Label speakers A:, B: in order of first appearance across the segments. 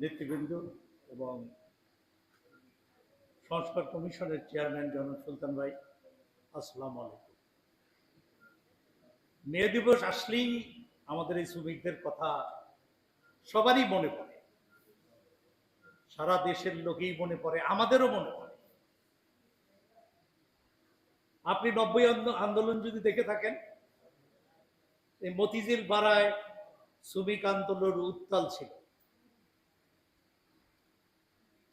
A: নেতৃবৃন্দ এবং সংস্কার কমিশনের চেয়ারম্যান জনাব সুলতান ভাই, আসসালামু আলাইকুম। মে দিবস আসলেই আমাদের এই শ্রমিকদের কথা সবারই মনে পড়ে। সারা দেশের লোকেই মনে পড়ে, আমাদেরও মনে পড়ে। আপনি নব্বই আন্দো- আন্দোলন যদি দেখে থাকেন, এই মতিঝিল পাড়ায় শ্রমিক আন্দোলন উত্তাল ছিল।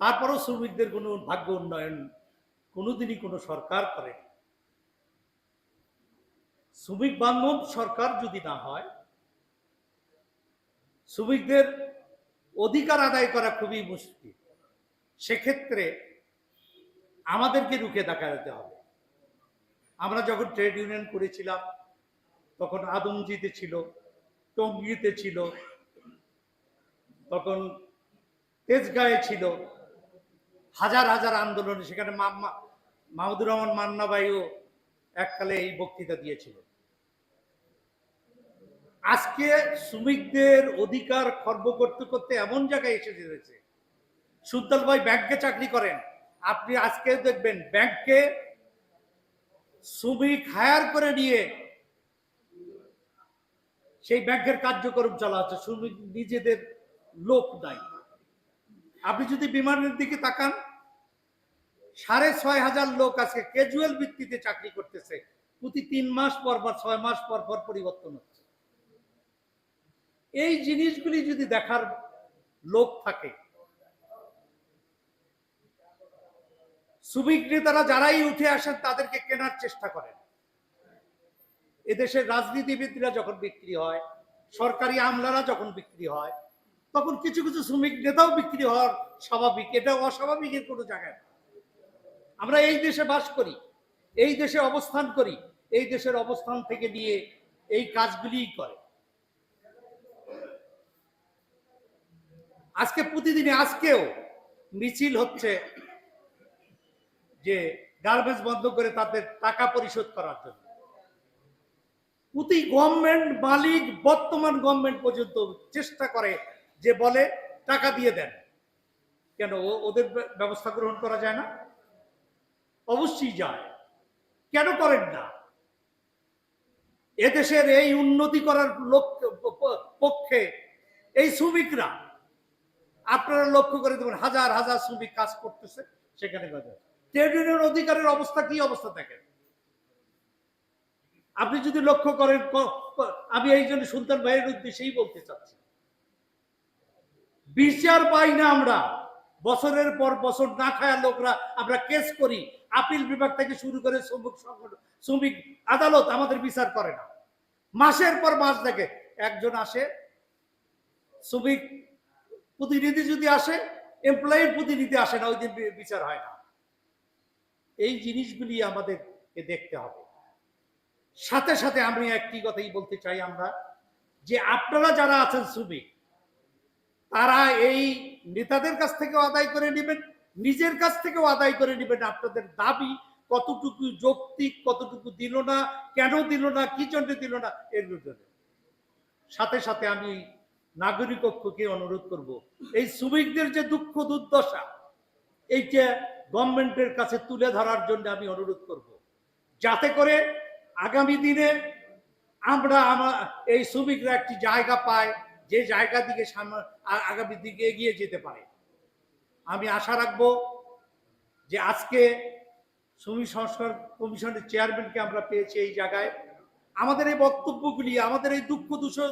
A: তারপরও শ্রমিকদের কোনো ভাগ্য উন্নয়ন কোনোদিনই কোনো সরকার করে শ্রমিক বান্ধব সরকার যদি না হয়, শ্রমিকদের অধিকার আদায় করা খুবই মুশকিল। সেক্ষেত্রে আমাদেরকে রুখে দেখাতে হবে। আমরা যখন ট্রেড ইউনিয়ন করেছিলাম, তখন আদমজিতে ছিল, টঙ্গিতে ছিল, তখন তেজগাঁয়ে ছিল হাজার হাজার আন্দোলনে, সেখানে মাহমুদুর রহমান মান্না ভাইও এককালে এই বক্তৃতা দিয়েছিল। আজকে শ্রমিকদের অধিকার খর্ব করতে করতে এমন জায়গায় এসে যেতেছে। সুলতান ভাই ব্যাংকে চাকরি করেন। আপনি আজকে দেখবেন ব্যাংকে শ্রমিক হায়ার করে নিয়ে সেই ব্যাংকের কার্যক্রম চলা হচ্ছে শ্রমিক নিজেদের লোক নাই। আপনি যদি বিমানের দিকে তাকান, সাড়ে ছয় হাজার লোক আজকে ক্যাজুয়াল ভিত্তিতে চাকরি করতেছে। প্রতি তিন মাস পর পর ছয় মাস পর পর পরিবর্তন হচ্ছে। এই জিনিসগুলি যদি দেখার লোক থাকে নেতারা যারাই উঠে আসেন, তাদেরকে কেনার চেষ্টা করেন। এদেশের রাজনীতিবিদরা যখন বিক্রি হয়, সরকারি আমলারা যখন বিক্রি হয় তখন কিছু কিছু শ্রমিক নেতাও বিক্রি হওয়ার স্বাভাবিক এটা অস্বাভাবিকের কোনো জায়গায় আমরা এই দেশে বাস করি, এই দেশে অবস্থান করি, এই দেশের অবস্থান থেকে নিয়ে এই কাজগুলিই করে। আজকে প্রতিদিনে, আজকেও মিছিল হচ্ছে যে গার্বেজ বন্ধ করে তাদের টাকা পরিশোধ করার জন্য। প্রতি গভর্নমেন্ট মালিক বর্তমান গভর্নমেন্ট পর্যন্ত চেষ্টা করে যে বলে টাকা দিয়ে দেন। কেন? ওদের ব্যবস্থা গ্রহণ করা যায় না? অবশ্যই যায়। কেন করেন না? এদেশের এই উন্নতি করার প- পক্ষে এই শ্রমিকরা, আপনারা লক্ষ্য করে দেবেন হাজার হাজার শ্রমিক কাজ করতেছে সেখানে ট্রেড ইউনিয়ন অধিকারের অবস্থা কি অবস্থা দেখেন? আপনি যদি লক্ষ্য করেন আমি এই জন্য সুলতান ভাইয়ের উদ্দেশ্যেই বলতে চাচ্ছি। বিচার পাই না আমরা। বছরের পর বছর না খায়া লোকরা আমরা কেস করি। আপিল বিভাগ থেকে শুরু করে শ্রমিক সংগঠন, শ্রমিক আদালত আমাদের বিচার করে না। মাসের পর মাস দেখে একজন আসে, শ্রমিক প্রতিনিধি যদি আসে এমপ্লয়ির প্রতিনিধি আসে না, ওই দিন বিচার হয় না। এই জিনিসগুলি আমাদেরকে দেখতে হবে। সাথে সাথে আমি একটি কথাই বলতে চাই আমরা, যে আপনারা যারা আছেন শ্রমিক তারা এই নেতাদের কাছ থেকেও আদায় করে নেবেন, নিজের কাছ থেকেও আদায় করে নেবেন। আপনাদের দাবি কতটুকু যৌক্তিক, কতটুকু দিল না, কেন দিল না, কি জন্য দিল না, এর জন্য সাথে সাথে আমি নাগরিক পক্ষকে অনুরোধ করব, এই শ্রমিকদের যে দুঃখ দুর্দশা এইটা গভর্নমেন্টের কাছে তুলে ধরার জন্য আমি অনুরোধ করব, যাতে করে আগামী দিনে আমরা আমার এই শ্রমিকরা একটি জায়গা পায় যে জায়গা দিকে আগামী দিকে এগিয়ে যেতে পারে। আমি আশা রাখব যে আজকে শ্রমিক সংস্কার কমিশনের চেয়ারম্যানকে আমরা পেয়েছি এই জায়গায়। আমাদের এই বক্তব্যগুলি, আমাদের এই দুঃখ দুঃখ